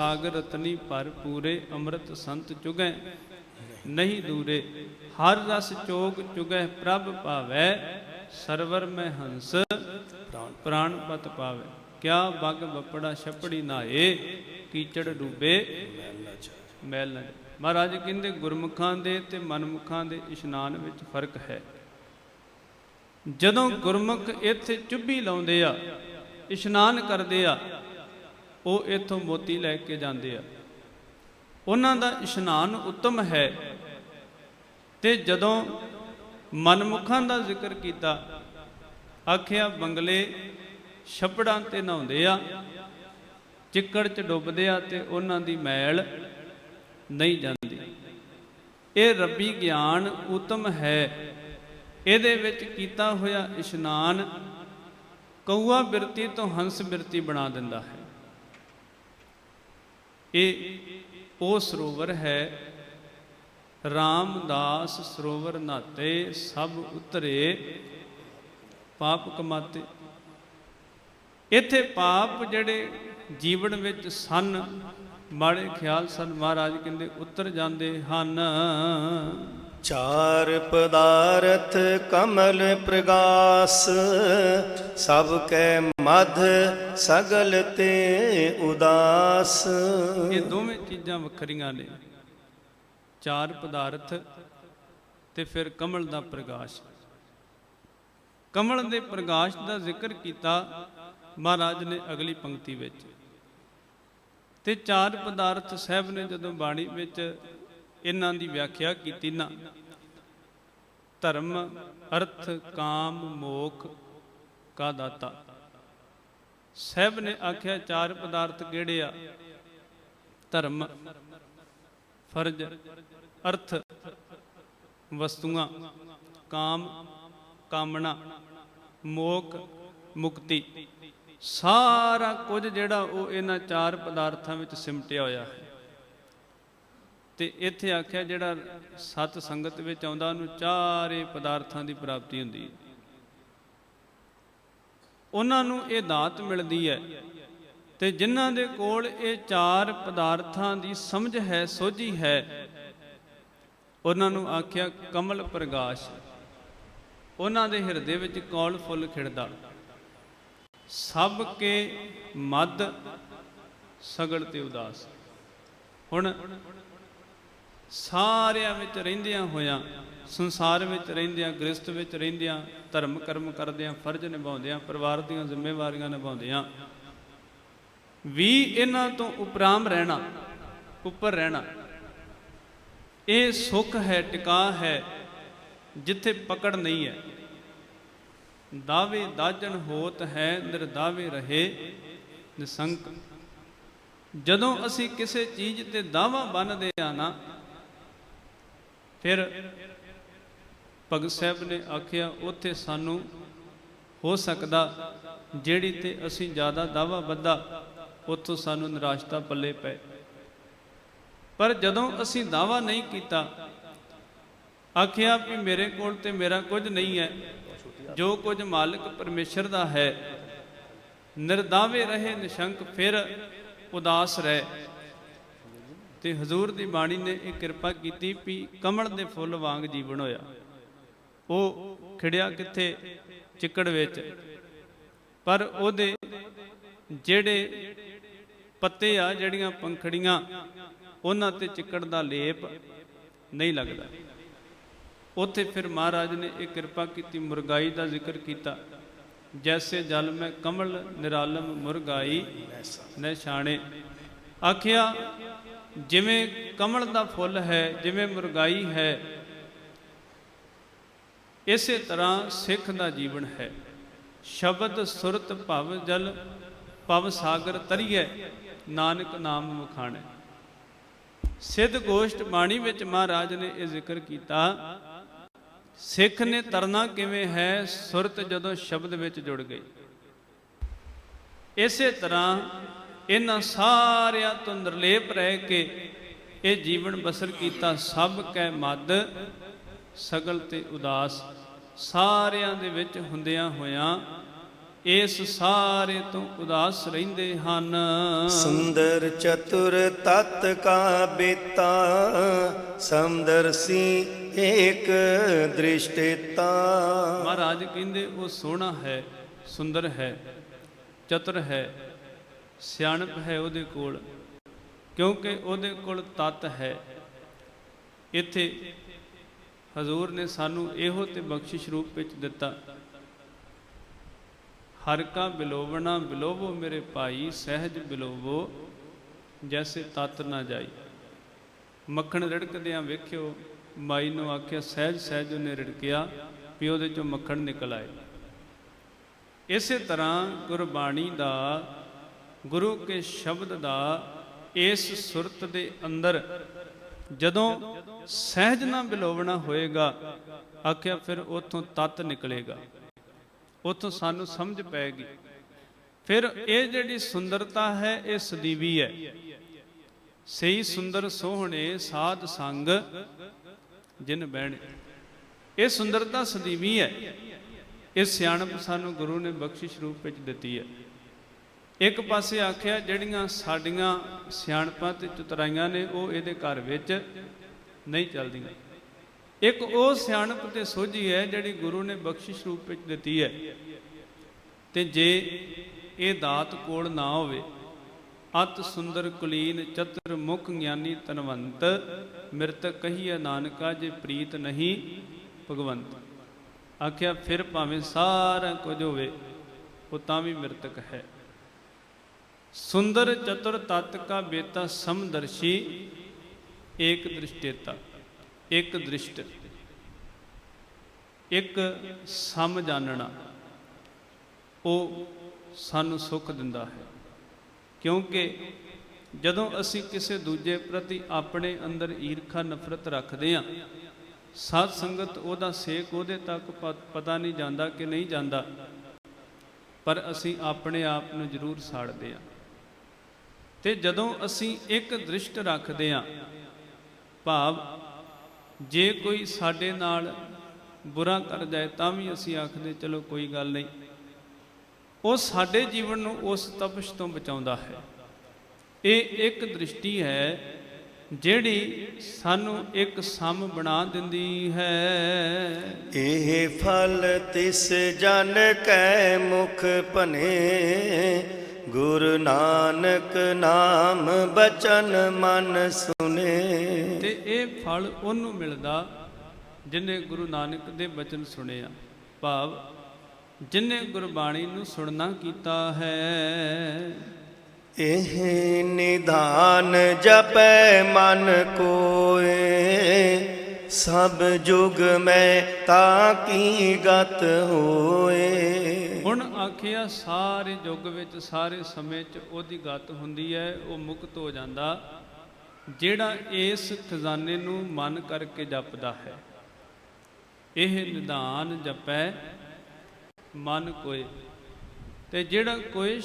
ਸਾਗਰ ਰਤਨੀ ਭਰ ਪੂਰੇ ਅੰਮ੍ਰਿਤ ਸੰਤ ਚੁਗੈ। ਨਹੀਂ ਦੂਰੇ, ਹਰ ਰਸ ਚੋਗ ਚੁਗੈ ਪ੍ਰਭ ਭਾਵੈ, ਸਰਵਰ ਮੈਂ ਹੰਸ ਪ੍ਰਾਣ ਪਤ ਪਾਵੇ। ਕਿਆ ਬਗ ਬੱਪੜਾ ਛਪੜੀ ਨਾਏ, ਕੀਚੜ ਡੂਬੇ ਮੈਲ ਨਾ ਮਹਾਰਾਜ ਕਹਿੰਦੇ, ਗੁਰਮੁਖਾਂ ਦੇ ਤੇ ਮਨਮੁਖਾਂ ਦੇ ਇਸ਼ਨਾਨ ਵਿੱਚ ਫ਼ਰਕ ਹੈ। ਜਦੋਂ ਗੁਰਮੁਖ ਇੱਥੇ ਚੁੱਭੀ ਲਾਉਂਦੇ ਆ, ਇਸ਼ਨਾਨ ਕਰਦੇ ਆ ਉਹ ਇੱਥੋਂ ਮੋਤੀ ਲੈ ਕੇ ਜਾਂਦੇ ਆ। ਉਹਨਾਂ ਦਾ ਇਸ਼ਨਾਨ ਉੱਤਮ ਹੈ। ਤੇ ਜਦੋਂ ਮਨਮੁਖਾਂ ਦਾ ਜ਼ਿਕਰ ਕੀਤਾ, ਆਖਿਆ, ਬੰਗਲੇ ਛੱਪੜਾਂ ਤੇ ਨਹਾਉਂਦੇ ਆ, ਚਿੱਕੜ ਚ ਡੁੱਬਦੇ ਆ ਤੇ ਉਹਨਾਂ ਦੀ ਮੈਲ ਨਹੀਂ ਜਾਂਦੀ। ਇਹ ਰੱਬੀ ਗਿਆਨ ਉਤਮ ਹੈ। ਇਹਦੇ ਵਿੱਚ ਕੀਤਾ ਹੋਇਆ ਇਸ਼ਨਾਨ ਕਊਆ ਬਿਰਤੀ ਤੋਂ ਹੰਸ ਬਿਰਤੀ ਬਣਾ ਦਿੰਦਾ ਹੈ। ਇਹ ਉਹ ਸਰੋਵਰ ਹੈ। ਰਾਮਦਾਸ ਸਰੋਵਰ ਨਾਤੇ ਸਭ ਉਤਰੇ, ਪਾਪ ਕਮਾਤੇ। ਇੱਥੇ ਪਾਪ ਜਿਹੜੇ ਜੀਵਨ ਵਿੱਚ ਸਨ, ਮਾੜੇ ਖਿਆਲ ਸਨ, ਮਹਾਰਾਜ ਕਹਿੰਦੇ, ਉਤਰ ਜਾਂਦੇ ਹਨ। ਚਾਰ ਪਦਾਰਥ ਕਮਲ ਪ੍ਰਗਾਸ, ਸਭ ਕੈ ਮਧ ਸਗਲ ਤੇ ਉਦਾਸ। ਇਹ ਦੋਵੇਂ ਚੀਜ਼ਾਂ ਵੱਖਰੀਆਂ ਨੇ। ਚਾਰ ਪਦਾਰਥ ਤੇ ਫਿਰ ਕਮਲ ਦਾ ਪ੍ਰਕਾਸ਼ ਕਮਲ ਦੇ ਪ੍ਰਕਾਸ਼ ਦਾ ਜ਼ਿਕਰ ਕੀਤਾ ਮਹਾਰਾਜ ਨੇ ਅਗਲੀ ਪੰਕਤੀ ਵਿੱਚ। ਤੇ ਚਾਰ ਪਦਾਰਥ ਸਾਹਿਬ ਨੇ ਜਦੋਂ ਬਾਣੀ ਵਿੱਚ ਇਹਨਾਂ ਦੀ ਵਿਆਖਿਆ ਕੀਤੀ ਨਾ। ਧਰਮ, ਅਰਥ, ਕਾਮ, ਮੋਖ, ਕਾ ਦਾਤਾ। ਸਾਹਿਬ ਨੇ ਆਖਿਆ, ਚਾਰ ਪਦਾਰਥ ਕਿਹੜੇ ਆ? ਧਰਮ, ਫਰਜ਼, ਅਰਥ, ਵਸਤੂਆਂ, ਕਾਮ, ਕਾਮਣਾ, ਮੋਖ, ਮੁਕਤੀ। ਸਾਰਾ ਕੁਝ ਜਿਹੜਾ ਉਹ ਇਹਨਾਂ ਚਾਰ ਪਦਾਰਥਾਂ ਵਿੱਚ ਸਿਮਟਿਆ ਹੋਇਆ ਹੈ। ਤੇ ਇੱਥੇ ਆਖਿਆ ਜਿਹੜਾ ਸਤ ਸੰਗਤ ਵਿੱਚ ਆਉਂਦਾ, ਉਹਨੂੰ ਚਾਰੇ ਪਦਾਰਥਾਂ ਦੀ ਪ੍ਰਾਪਤੀ ਹੁੰਦੀ ਹੈ। ਉਹਨਾਂ ਨੂੰ ਇਹ ਦਾਤ ਮਿਲਦੀ ਹੈ ਤੇ ਜਿਨ੍ਹਾਂ ਦੇ ਕੋਲ ਇਹ ਚਾਰ ਪਦਾਰਥਾਂ ਦੀ ਸਮਝ ਹੈ, ਸੋਝੀ ਹੈ, ਉਹਨਾਂ ਨੂੰ ਆਖਿਆ ਕਮਲ ਪ੍ਰਗਾਸ਼। ਉਹਨਾਂ ਦੇ ਹਿਰਦੇ ਵਿੱਚ ਕੌਲ ਫੁੱਲ ਖਿੜਦਾ। ਸਭ ਕੇ ਮਦ ਸਗਲ ਤੇ ਉਦਾਸ। ਹੁਣ ਸਾਰਿਆਂ ਵਿੱਚ ਰਹਿੰਦਿਆਂ ਹੋਇਆਂ, ਸੰਸਾਰ ਵਿੱਚ ਰਹਿੰਦਿਆਂ, ਗ੍ਰਸਥ ਵਿੱਚ ਰਹਿੰਦਿਆਂ, ਧਰਮ ਕਰਮ ਕਰਦਿਆਂ, ਫਰਜ਼ ਨਿਭਾਉਂਦਿਆਂ, ਪਰਿਵਾਰ ਦੀਆਂ ਜ਼ਿੰਮੇਵਾਰੀਆਂ ਨਿਭਾਉਂਦਿਆਂ, ਵੀ ਇਹਨਾਂ ਤੋਂ ਉਪਰਾਮ ਰਹਿਣਾ, ਉੱਪਰ ਰਹਿਣਾ, ਇਹ ਸੁੱਖ ਹੈ ਟਿਕਾ ਹੈ, ਜਿੱਥੇ ਪਕੜ ਨਹੀਂ ਹੈ। ਦਾਵੇ ਦਾਜਣ ਹੋਤ ਹੈ, ਨਿਰਦਾਵੇ ਰਹੇ, ਨਿਸੰਕ। ਜਦੋਂ ਅਸੀਂ ਕਿਸੇ ਚੀਜ਼ ਤੇ ਦਾਵਾ ਬੰਨਦੇ ਆ ਨਾ ਫਿਰ ਭਗਤ ਸਾਹਿਬ ਨੇ ਆਖਿਆ, ਉੱਥੇ ਸਾਨੂੰ ਹੋ ਸਕਦਾ ਜਿਹੜੀ ਤੇ ਅਸੀਂ ਜ਼ਿਆਦਾ ਦਾਵਾ ਬੱਧਾ ਉੱਥੋਂ ਸਾਨੂੰ ਨਿਰਾਸ਼ਤਾ ਪੱਲੇ ਪਏ। ਪਰ ਜਦੋਂ ਅਸੀਂ ਦਾਵਾ ਨਹੀਂ ਕੀਤਾ, ਆਖਿਆ ਵੀ ਮੇਰੇ ਕੋਲ ਤੇ ਮੇਰਾ ਕੁਝ ਨਹੀਂ ਹੈ। ਜੋ ਕੁਝ ਮਾਲਕ ਪਰਮੇਸ਼ਰ ਦਾ ਹੈ, ਨਿਰਦਾਵੇ ਰਹੇ ਨਿਸ਼ੰਕ ਫਿਰ ਉਦਾਸ ਰਹੇ। ਤੇ ਹਜ਼ੂਰ ਦੀ ਬਾਣੀ ਨੇ ਇਹ ਕਿਰਪਾ ਕੀਤੀ ਵੀ ਕਮਲ ਦੇ ਫੁੱਲ ਵਾਂਗ ਜੀਵਨ ਹੋਇਆ। ਉਹ ਖਿੜਿਆ ਕਿੱਥੇ? ਚਿੱਕੜ ਵਿੱਚ। ਪਰ ਉਹਦੇ ਜਿਹੜੇ ਪੱਤੇ ਆ ਜਿਹੜੀਆਂ ਪੰਖੜੀਆਂ ਉਹਨਾਂ ਤੇ ਚਿੱਕੜ ਦਾ ਲੇਪ ਨਹੀਂ ਲੱਗਦਾ। ਉੱਥੇ ਫਿਰ ਮਹਾਰਾਜ ਨੇ ਇਹ ਕਿਰਪਾ ਕੀਤੀ ਮੁਰਗਾਈ ਦਾ ਜ਼ਿਕਰ ਕੀਤਾ। ਜੈਸੇ ਜਲ ਮੈਂ ਕਮਲ ਨਿਰਾਲਮ ਮੁਰਗਾਈ ਨੇ ਛਾਣੇ ਆਖਿਆ ਜਿਵੇਂ ਕਮਲ ਦਾ ਫੁੱਲ ਹੈ, ਜਿਵੇਂ ਮੁਰਗਾਈ ਹੈ, ਇਸੇ ਤਰ੍ਹਾਂ ਸਿੱਖ ਦਾ ਜੀਵਨ ਹੈ। ਸ਼ਬਦ ਸੁਰਤ ਭਵ ਜਲ, ਭਵ ਸਾਗਰ ਤਰੀਏ, ਨਾਨਕ ਨਾਮ ਮੁਖਾਣੇ। ਸਿੱਧ ਗੋਸ਼ਟ ਬਾਣੀ ਵਿੱਚ ਮਹਾਰਾਜ ਨੇ ਇਹ ਜ਼ਿਕਰ ਕੀਤਾ, ਸਿੱਖ ਨੇ ਤਰਨਾ ਕਿਵੇਂ ਹੈ, ਸੁਰਤ ਜਦੋਂ ਸ਼ਬਦ ਵਿੱਚ ਜੁੜ ਗਈ। ਇਸੇ ਤਰ੍ਹਾਂ ਇਹਨਾਂ ਸਾਰਿਆਂ ਤੋਂ ਨਿਰਲੇਪ ਰਹਿ ਕੇ ਇਹ ਜੀਵਨ ਬਸਰ ਕੀਤਾ ਸਭ ਕੈ ਮਦ ਸਗਲ ਤੇ ਉਦਾਸ। ਸਾਰਿਆਂ ਦੇ ਵਿੱਚ ਹੁੰਦਿਆਂ ਹੋਇਆਂ ਇਸ ਸਾਰੇ ਤੋਂ ਉਦਾਸ ਰਹਿੰਦੇ ਹਨ। ਸੁੰਦਰ ਚਤੁਰ ਤਤ ਕਾ ਬੇਤਾ ਸਮਦਰਸੀ ਏਕ ਦ੍ਰਿਸ਼ਟੇਤਾ। ਮਹਾਰਾਜ ਕਹਿੰਦੇ ਉਹ ਸੋਹਣਾ ਹੈ ਸੁੰਦਰ ਹੈ ਚਤੁਰ ਹੈ ਸਿਆਣਪ ਹੈ ਉਹਦੇ ਕੋਲ, ਕਿਉਂਕਿ ਉਹਦੇ ਕੋਲ ਤਤ ਹੈ। ਇੱਥੇ ਹਜ਼ੂਰ ਨੇ ਸਾਨੂੰ ਇਹੋ ਤੇ ਬਖਸ਼ਿਸ਼ ਰੂਪ ਵਿੱਚ ਦਿੱਤਾ, ਹਰ ਕਾ ਬਿਲੋਵਣਾ ਬਿਲੋਵੋ ਮੇਰੇ ਭਾਈ, ਸਹਿਜ ਬਿਲੋਵੋ, ਜੈਸੇ ਤਤ ਨਾ ਜਾਈ। ਮੱਖਣ ਰਿੜਕਦਿਆਂ ਵੇਖਿਓ, ਮਾਈ ਨੂੰ ਆਖਿਆ, ਸਹਿਜ ਸਹਿਜ ਉਹਨੇ ਰਿੜਕਿਆ ਵੀ ਉਹਦੇ ਚੋਂ ਮੱਖਣ ਨਿਕਲ ਆਏ। ਇਸੇ ਤਰ੍ਹਾਂ ਗੁਰਬਾਣੀ ਦਾ ਗੁਰੂ ਕੇ ਸ਼ਬਦ ਦਾ ਇਸ ਸੁਰਤ ਦੇ ਅੰਦਰ ਜਦੋਂ ਸਹਿਜ ਨਾ ਬਿਲੋਵਣਾ ਹੋਏਗਾ, ਆਖਿਆ ਫਿਰ ਉਥੋਂ ਤਤ ਨਿਕਲੇਗਾ। ਉਥੋਂ ਸਾਨੂੰ ਸਮਝ ਪੈਗੀ ਫਿਰ ਇਹ ਜਿਹੜੀ ਸੁੰਦਰਤਾ ਹੈ, ਇਹ ਸਦੀਵੀ ਹੈ। ਸਹੀ ਸੁੰਦਰ ਸੋਹਣੇ ਸਾਧ ਸੰਗ ਜਿਨ ਬਹਿਣੇ। ਇਹ ਸੁੰਦਰਤਾ ਸਦੀਵੀ ਹੈ। ਇਹ ਸਿਆਣਪ ਸਾਨੂੰ ਗੁਰੂ ਨੇ ਬਖਸ਼ਿਸ਼ ਰੂਪ ਵਿੱਚ ਦਿੱਤੀ ਹੈ। ਇੱਕ ਪਾਸੇ ਆਖਿਆ, ਜਿਹੜੀਆਂ ਸਾਡੀਆਂ ਸਿਆਣਪਾਂ ਤੇ ਚਤਰਾਈਆਂ ਨੇ, ਉਹ ਇਹਦੇ ਘਰ ਵਿੱਚ ਨਹੀਂ ਚੱਲਦੀਆਂ। ਇੱਕ ਉਹ ਸਿਆਣਪ ਤੇ ਸੋਝੀ ਹੈ, ਜਿਹੜੀ ਗੁਰੂ ਨੇ ਬਖਸ਼ਿਸ਼ ਰੂਪ ਵਿੱਚ ਦਿੱਤੀ ਹੈ। ਤੇ ਜੇ ਇਹ ਦਾਤ ਕੋਲ ਨਾ ਹੋਵੇ, ਅਤ ਸੁੰਦਰ ਕੁਲੀਨ ਚਤੁਰ ਮੁਖ ਗਿਆਨੀ ਤਨਵੰਤ, ਮਿਰਤ ਕਹੀਏ ਨਾਨਕਾ ਜੇ ਪ੍ਰੀਤ ਨਹੀਂ ਭਗਵੰਤ। ਆਖਿਆ, ਫਿਰ ਭਾਵੇਂ ਸਾਰਾ ਕੁਝ ਹੋਵੇ, ਉਹ ਤਾਂ ਵੀ ਮਿਰਤਕ ਹੈ। ਸੁੰਦਰ ਚਤੁਰ ਤਤ ਕਾ ਬੇਤਾ ਸਮਦਰਸ਼ੀ ਏਕ ਦ੍ਰਿਸ਼ਟੇਤਾ ਇੱਕ ਦ੍ਰਿਸ਼ਟ। ਇੱਕ ਸਮ ਜਾਣਨਾ ਉਹ ਸਾਨੂੰ ਸੁੱਖ ਦਿੰਦਾ ਹੈ। ਕਿਉਂਕਿ ਜਦੋਂ ਅਸੀਂ ਕਿਸੇ ਦੂਜੇ ਪ੍ਰਤੀ ਆਪਣੇ ਅੰਦਰ ਈਰਖਾ, ਨਫ਼ਰਤ ਰੱਖਦੇ ਹਾਂ, ਸਾਧ ਸੰਗਤ ਉਹਦਾ ਸੇਕ ਉਹਦੇ ਤੱਕ ਪਤਾ ਨਹੀਂ ਜਾਂਦਾ ਕਿ ਨਹੀਂ ਜਾਂਦਾ, ਪਰ ਅਸੀਂ ਆਪਣੇ ਆਪ ਨੂੰ ਜ਼ਰੂਰ ਸਾੜਦੇ ਹਾਂ। ਤੇ ਜਦੋਂ ਅਸੀਂ ਇੱਕ ਦ੍ਰਿਸ਼ਟ ਰੱਖਦੇ ਹਾਂ, ਭਾਵ ਜੇ ਕੋਈ ਸਾਡੇ ਨਾਲ ਬੁਰਾ ਕਰ ਜਾਏ ਤਾਂ ਵੀ ਅਸੀਂ ਆਖਦੇ ਚਲੋ ਕੋਈ ਗੱਲ ਨਹੀਂ। ਉਹ ਸਾਡੇ ਜੀਵਨ ਨੂੰ ਉਸ ਤਪਸ਼ ਤੋਂ ਬਚਾਉਂਦਾ ਹੈ। ਇਹ ਇੱਕ ਦ੍ਰਿਸ਼ਟੀ ਹੈ ਜਿਹੜੀ ਸਾਨੂੰ ਇੱਕ ਸਮ ਬਣਾ ਦਿੰਦੀ ਹੈ। ਇਹ ਫਲ ਤਿਸ ਜਨ ਕੈ ਮੁਖ ਭਨੇ। ਗੁਰੂ ਨਾਨਕ ਨਾਮ ਬਚਨ ਮਨ ਸੁਨੇ। ਤੇ ਇਹ ਫਲ ਉਹਨੂੰ ਮਿਲਦਾ ਜਿਨੇ ਗੁਰੂ ਨਾਨਕ ਦੇ ਬਚਨ ਸੁਣਿਆ। ਭਾਵ ਜਿਨੇ ਗੁਰਬਾਣੀ ਨੂੰ ਸੁਣਨਾ ਕੀਤਾ ਹੈ। ਇਹ ਨਿਧਾਨ ਜਪੈ ਮਨ ਕੋਏ। ਸਭ ਜੁਗ ਮੈਂ ਤਾਂ ਕੀ ਗਤ ਹੋਏ। ਹੁਣ ਆਖਿਆ ਸਾਰੇ ਯੁੱਗ ਵਿੱਚ, ਸਾਰੇ ਸਮੇਂ 'ਚ ਉਹਦੀ ਗਤ ਹੁੰਦੀ ਹੈ, ਉਹ ਮੁਕਤ ਹੋ ਜਾਂਦਾ। ਜਿਹੜਾ ਇਸ ਖਜ਼ਾਨੇ ਨੂੰ ਮਨ ਕਰਕੇ ਜਪਦਾ ਹੈ, ਇਹ ਨਿਧਾਨ ਜਪੈ ਮਨ ਕੋਏ। ਤੇ ਜਿਹੜਾ ਕੋਈ